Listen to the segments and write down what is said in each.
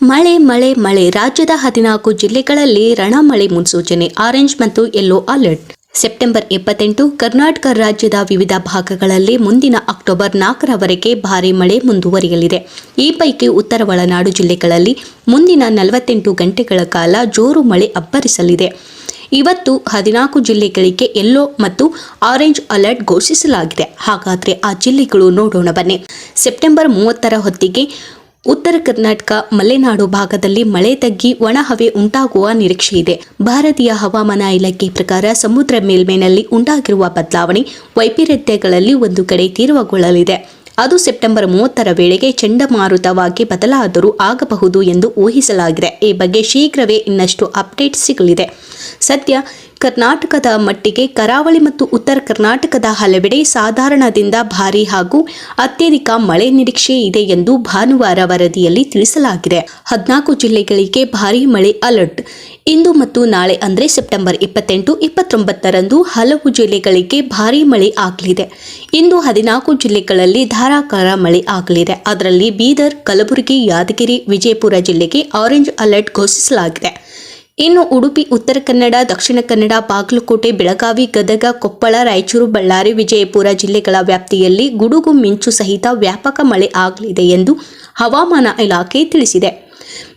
ಮಳೆ ಮಳೆ ಮಳೆ. ರಾಜ್ಯದ ಹದಿನಾಲ್ಕು ಜಿಲ್ಲೆಗಳಲ್ಲಿ ರಣಮಳೆ ಮುನ್ಸೂಚನೆ. ಆರೆಂಜ್ ಮತ್ತು ಯೆಲ್ಲೋ ಅಲರ್ಟ್. ಸೆಪ್ಟೆಂಬರ್ ಇಪ್ಪತ್ತೆಂಟು, ಕರ್ನಾಟಕ ರಾಜ್ಯದ ವಿವಿಧ ಭಾಗಗಳಲ್ಲಿ ಮುಂದಿನ ಅಕ್ಟೋಬರ್ ನಾಲ್ಕರವರೆಗೆ ಭಾರೀ ಮಳೆ ಮುಂದುವರಿಯಲಿದೆ. ಈ ಪೈಕಿ ಉತ್ತರ ಒಳನಾಡು ಜಿಲ್ಲೆಗಳಲ್ಲಿ ಮುಂದಿನ ನಲವತ್ತೆಂಟು ಗಂಟೆಗಳ ಕಾಲ ಜೋರು ಮಳೆ ಅಬ್ಬರಿಸಲಿದೆ. ಇವತ್ತು ಹದಿನಾಲ್ಕು ಜಿಲ್ಲೆಗಳಿಗೆ ಯೆಲ್ಲೋ ಮತ್ತು ಆರೆಂಜ್ ಅಲರ್ಟ್ ಘೋಷಿಸಲಾಗಿದೆ. ಹಾಗಾದರೆ ಆ ಜಿಲ್ಲೆಗಳು ನೋಡೋಣ ಬನ್ನಿ. ಸೆಪ್ಟೆಂಬರ್ ಮೂವತ್ತರ ಹೊತ್ತಿಗೆ ಉತ್ತರ ಕರ್ನಾಟಕ, ಮಲೆನಾಡು ಭಾಗದಲ್ಲಿ ಮಳೆ ತಗ್ಗಿ ಒಣಹವೆ ಉಂಟಾಗುವ ನಿರೀಕ್ಷೆ ಇದೆ. ಭಾರತೀಯ ಹವಾಮಾನ ಇಲಾಖೆ ಪ್ರಕಾರ ಸಮುದ್ರ ಮೇಲ್ಮೈನಲ್ಲಿ ಉಂಟಾಗಿರುವ ಬದಲಾವಣೆ ವೈಪರೀತ್ಯಗಳಲ್ಲಿ ಒಂದು ಕಡೆ ತೀರ್ವಗೊಳ್ಳಲಿದೆ ಅದು ಸೆಪ್ಟೆಂಬರ್ ಮೂವತ್ತರ ವೇಳೆಗೆ ಚಂಡಮಾರುತವಾಗಿ ಬದಲಾದರೂ ಆಗಬಹುದು ಎಂದು ಊಹಿಸಲಾಗಿದೆ. ಈ ಬಗ್ಗೆ ಶೀಘ್ರವೇ ಇನ್ನಷ್ಟು ಅಪ್ಡೇಟ್ ಸಿಗಲಿದೆ. ಸದ್ಯ ಕರ್ನಾಟಕದ ಮಟ್ಟಿಗೆ ಕರಾವಳಿ ಮತ್ತು ಉತ್ತರ ಕರ್ನಾಟಕದ ಹಲವೆಡೆ ಸಾಧಾರಣದಿಂದ ಭಾರೀ ಹಾಗೂ ಅತ್ಯಧಿಕ ಮಳೆ ನಿರೀಕ್ಷೆ ಇದೆ ಎಂದು ಭಾನುವಾರ ವರದಿಯಲ್ಲಿ ತಿಳಿಸಲಾಗಿದೆ. ಹದಿನಾಲ್ಕು ಜಿಲ್ಲೆಗಳಿಗೆ ಭಾರೀ ಮಳೆ ಅಲರ್ಟ್. ಇಂದು ಮತ್ತು ನಾಳೆ ಅಂದರೆ ಸೆಪ್ಟೆಂಬರ್ ಇಪ್ಪತ್ತೆಂಟು, ಇಪ್ಪತ್ತೊಂಬತ್ತರಂದು ಹಲವು ಜಿಲ್ಲೆಗಳಿಗೆ ಭಾರೀ ಮಳೆ ಆಗಲಿದೆ. ಇಂದು ಹದಿನಾಲ್ಕು ಜಿಲ್ಲೆಗಳಲ್ಲಿ ಧಾರಾಕಾರ ಮಳೆ ಆಗಲಿದೆ. ಅದರಲ್ಲಿ ಬೀದರ್, ಕಲಬುರಗಿ, ಯಾದಗಿರಿ, ವಿಜಯಪುರ ಜಿಲ್ಲೆಗೆ ಆರೆಂಜ್ ಅಲರ್ಟ್ ಘೋಷಿಸಲಾಗಿದೆ. ಇನ್ನು ಉಡುಪಿ, ಉತ್ತರ ಕನ್ನಡ, ದಕ್ಷಿಣ ಕನ್ನಡ, ಬಾಗಲಕೋಟೆ, ಬೆಳಗಾವಿ, ಗದಗ, ಕೊಪ್ಪಳ, ರಾಯಚೂರು, ಬಳ್ಳಾರಿ, ವಿಜಯಪುರ ಜಿಲ್ಲೆಗಳ ವ್ಯಾಪ್ತಿಯಲ್ಲಿ ಗುಡುಗು ಮಿಂಚು ಸಹಿತ ವ್ಯಾಪಕ ಮಳೆ ಆಗಲಿದೆ ಎಂದು ಹವಾಮಾನ ಇಲಾಖೆ ತಿಳಿಸಿದೆ.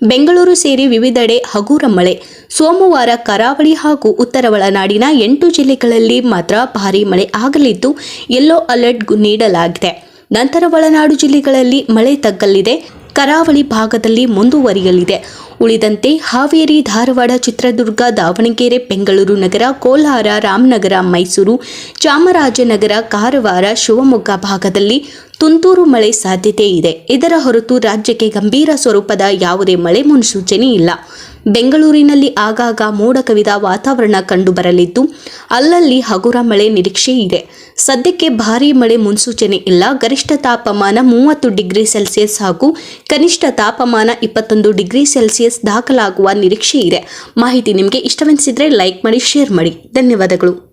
ಬೆಂಗಳೂರು ಸೇರಿ ವಿವಿಧೆಡೆ ಹಗುರ ಮಳೆ. ಸೋಮವಾರ ಕರಾವಳಿ ಹಾಗೂ ಉತ್ತರ ಒಳನಾಡಿನ ಎಂಟು ಜಿಲ್ಲೆಗಳಲ್ಲಿ ಮಾತ್ರ ಭಾರೀ ಮಳೆ ಆಗಲಿದ್ದು ಯೆಲ್ಲೋ ಅಲರ್ಟ್ ನೀಡಲಾಗಿದೆ. ನಂತರ ಒಳನಾಡು ಜಿಲ್ಲೆಗಳಲ್ಲಿ ಮಳೆ ತಗ್ಗಲಿದೆ. ಕರಾವಳಿ ಭಾಗದಲ್ಲಿ ಮುಂದುವರಿಯಲಿದೆ. ಉಳಿದಂತೆ ಹಾವೇರಿ, ಧಾರವಾಡ, ಚಿತ್ರದುರ್ಗ, ದಾವಣಗೆರೆ, ಬೆಂಗಳೂರು ನಗರ, ಕೋಲಾರ, ರಾಮನಗರ, ಮೈಸೂರು, ಚಾಮರಾಜನಗರ, ಕಾರವಾರ, ಶಿವಮೊಗ್ಗ ಭಾಗದಲ್ಲಿ ತುಂತುರು ಮಳೆ ಸಾಧ್ಯತೆ ಇದೆ. ಇದರ ಹೊರತು ರಾಜ್ಯಕ್ಕೆ ಗಂಭೀರ ಸ್ವರೂಪದ ಯಾವುದೇ ಮಳೆ ಮುನ್ಸೂಚನೆ ಇಲ್ಲ. ಬೆಂಗಳೂರಿನಲ್ಲಿ ಆಗಾಗ ಮೋಡ ಕವಿದ ವಾತಾವರಣ ಕಂಡುಬರಲಿದ್ದು, ಅಲ್ಲಲ್ಲಿ ಹಗುರ ಮಳೆ ನಿರೀಕ್ಷೆ ಇದೆ. ಸದ್ಯಕ್ಕೆ ಭಾರೀ ಮಳೆ ಮುನ್ಸೂಚನೆ ಇಲ್ಲ. ಗರಿಷ್ಠ ತಾಪಮಾನ ಮೂವತ್ತು ಡಿಗ್ರಿ ಸೆಲ್ಸಿಯಸ್ ಹಾಗೂ ಕನಿಷ್ಠ ತಾಪಮಾನ ಇಪ್ಪತ್ತೊಂದು ಡಿಗ್ರಿ ಸೆಲ್ಸಿಯಸ್ ದಾಖಲಾಗುವ ನಿರೀಕ್ಷೆ ಇದೆ ಮಾಹಿತಿ ನಿಮಗೆ ಇಷ್ಟವೆನಿಸಿದರೆ ಲೈಕ್ ಮಾಡಿ ಶೇರ್ ಮಾಡಿ. ಧನ್ಯವಾದಗಳು.